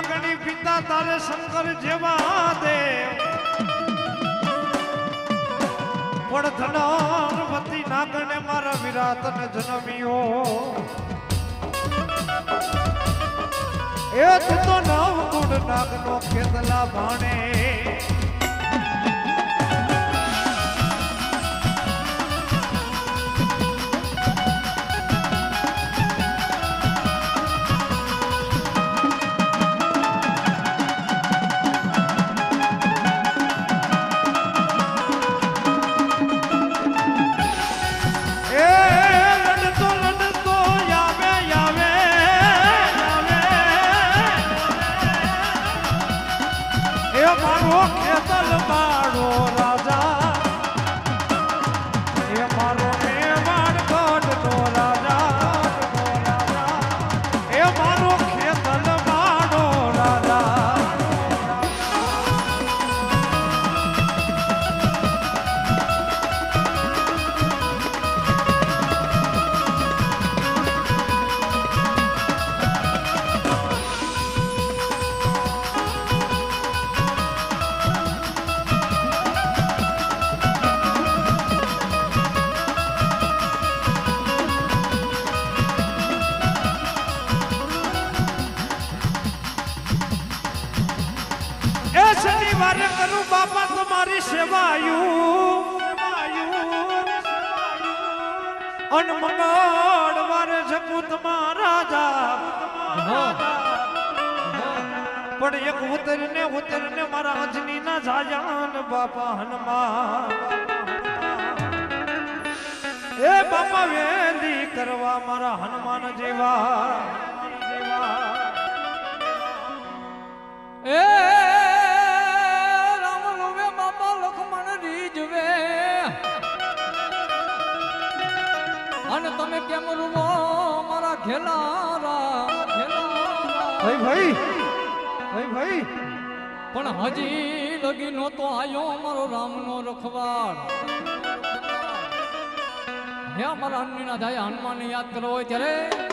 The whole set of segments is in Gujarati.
નાગણી પિતા તારે શંકર જેવા દેવ પણ ધનવતી નાગણે મારા વિરાતને જન્મ્યો. એ તું નવ ગુણ નાગનો ખેતલા ભાણે. સેવાયું અન મંગળવારે જપું તમારા રાજા પણ એક ઉતરને ઉતરને મારા અજની ના જાયાન બાપા હનુમાન. એ બાપા વેલી કરવા મારા હનુમાન જેવા. હજી લગી આયો મારો રામનો રખવાડ હે અમારા જાય હનુમાનને યાદ કરો હોય ત્યારે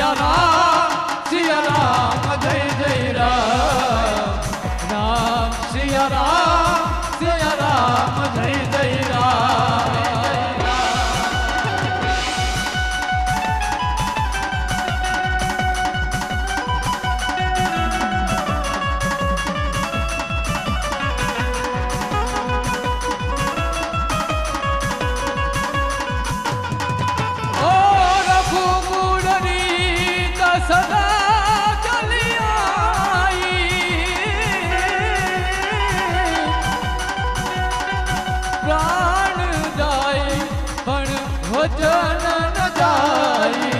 સિયા રામ સિયા રામ જય જય રામ રામ સિયા રામ વચન ન જાય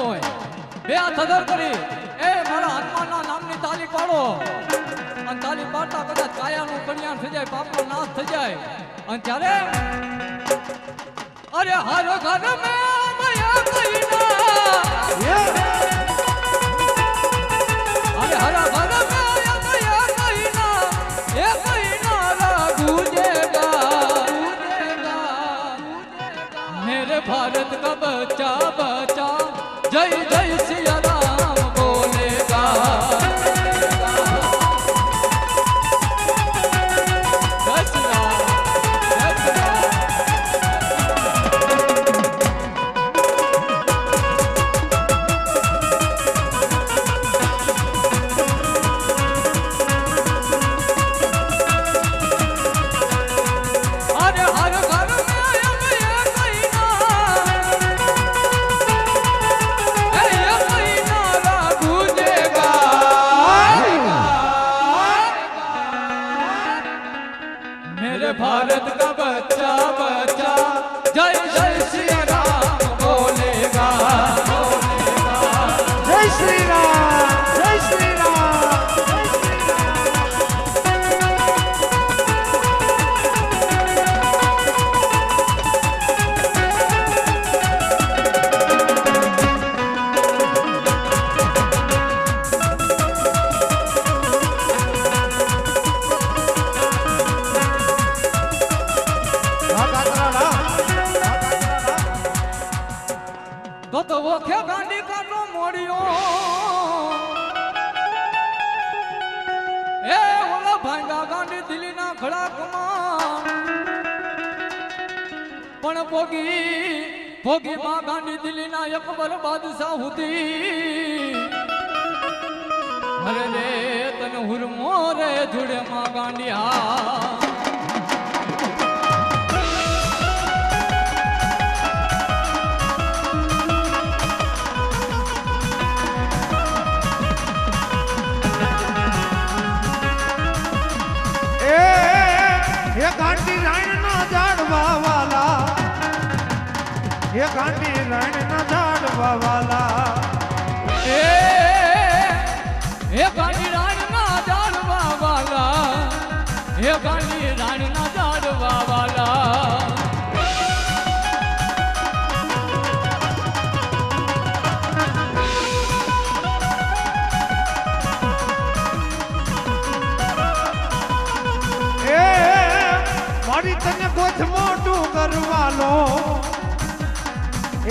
હોય બે હાથ અધર કરી એ મારા હનુમાનના નામની તાલી પાડો અને તાલી પાડતા કદાચ કાયાનું કલ્યાણ થઈ જાય પાપનો નાશ થઈ જાય અને ત્યારે અરે હર ઘર મેં મયા કહીના અરે હરા ભરા માયા માયા કહીના એ કહીના રા ગૂંજેગા मेरे भारत का તો ગાંડી કાટો મોડ્યો એ ઓલા ભાંગા ગાંડી દિલ્હીના ખડાકમાં. પણ ભોગી ભોગી માં ગાંડી દિલ્હીના અકબર બાદશાહ હુતી હરે તન હુરમો રે જુડે મા ગાંડિયા. એ એ ગાંડી રાયણના ઝાડવા વાલા એ એ ગાંડી રાણના જાડવા વાલા એ ગાંડી રાણના જાડવા વાલા મારી તને કોઈ મોટું કરવાલો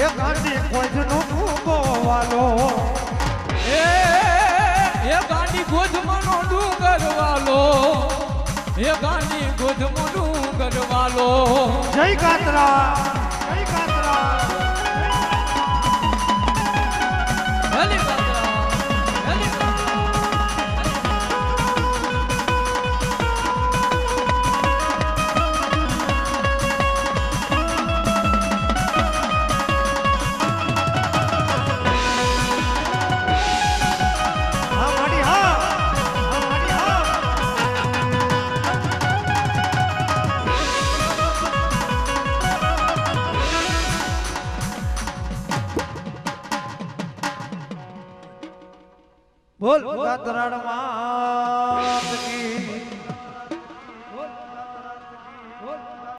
એ ગાંડી કોઈ નો ડૂબો વાલો. એ એ ગાંડી મનો ડુંગર વાલો. એ ગાંડી મનો ડુંગર વાલો. જય કાતરા કી